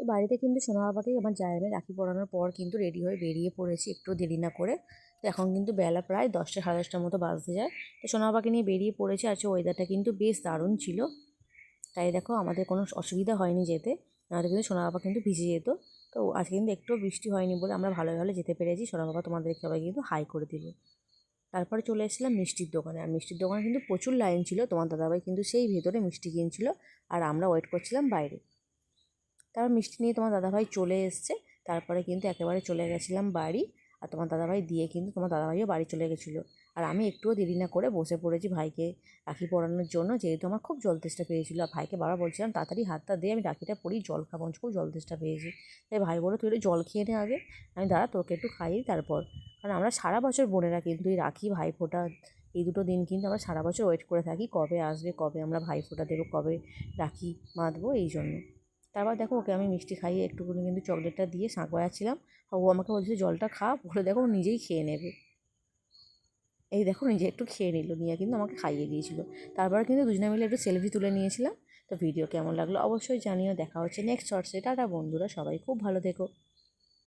তো বাড়িতে কিন্তু সোনা বাবাকে আমার জায়ামে রাখি পরানোর পর কিন্তু রেডি হয়ে বেরিয়ে পড়েছি একটু দেরি না করে। তো এখন কিন্তু বেলা প্রায় দশটা, সাড়ে দশটার মতো বাজতে যায়। তো সোনা বাবাকে নিয়ে বেরিয়ে পড়েছি, আজকে ওয়েদারটা কিন্তু বেশ দারুণ ছিল। তাই দেখো আমাদের কোনো অসুবিধা হয়নি যেতে, নাহলে কিন্তু সোনা বাবা কিন্তু ভিজে যেত। তো আজকে কিন্তু একটু বৃষ্টি হয়নি বলে আমরা ভালো ভালো যেতে পেরেছি। সোনা বাবা তোমাদের সবাই কিন্তু হাই করে দিল। তারপরে চলে এসেছিলাম মিষ্টির দোকানে। আর মিষ্টির দোকানে কিন্তু প্রচুর লাইন ছিল। তোমার দাদাভাই কিন্তু সেই ভেতরে মিষ্টি কিনছিল। আর আমরা ওয়েট করছিলাম বাইরে। তারপর মিষ্টি নিয়ে তোমার দাদাভাই চলে এসছে। তারপরে কিন্তু একেবারে চলে গেছিলাম বাড়ি। আর তোমার দাদাভাই দিয়ে কিন্তু তোমার দাদাভাইও বাড়ি চলে গেছিল। আর আমি একটুও দেরি না করে বসে পড়েছি ভাইকে রাখি পরানোর জন্য। যেহেতু আমার খুব জল তেষ্টা পেয়েছিলো। আর ভাইকে বাবা বলছিলাম, তাড়াতাড়ি হাতটা দিয়ে আমি রাখিটা পরি, জল খাব খুব জল তেষ্টা পেয়েছি। তাই ভাই বলো তুই একটু জল খেয়ে নে আগে, আমি দাঁড়া, তোকে একটু খাইয়ে তারপর। কারণ আমরা সারা বছর বোনেরা কিন্তু এই রাখি ভাইফোঁটা, এই দুটো দিন কিন্তু আমরা সারা বছর ওয়েট করে থাকি, কবে আসবে, কবে আমরা ভাইফোঁটা দেবো, কবে রাখি বাঁধবো, এই জন্য। তারপর দেখো ওকে আমি মিষ্টি খাইয়ে একটুকুনি কিন্তু চকলেটটা দিয়ে শাঁক বাজাচ্ছিলাম আর ও আমাকে বলছে, জলটা খা। বলে দেখো নিজেই খেয়ে নেবে। এই দেখো নিজে একটু খেয়ে নিল, নিয়ে কিন্তু আমাকে খাইয়ে দিয়েছিল। তারপর কিন্তু দুজনে মিলে একটু সেলফি তুলে নিয়েছিলাম। তো ভিডিও কেমন লাগল অবশ্যই জানিও। দেখা হচ্ছে নেক্সট শর্টসে টাটা বন্ধুরা, সবাই খুব ভালো থেকো।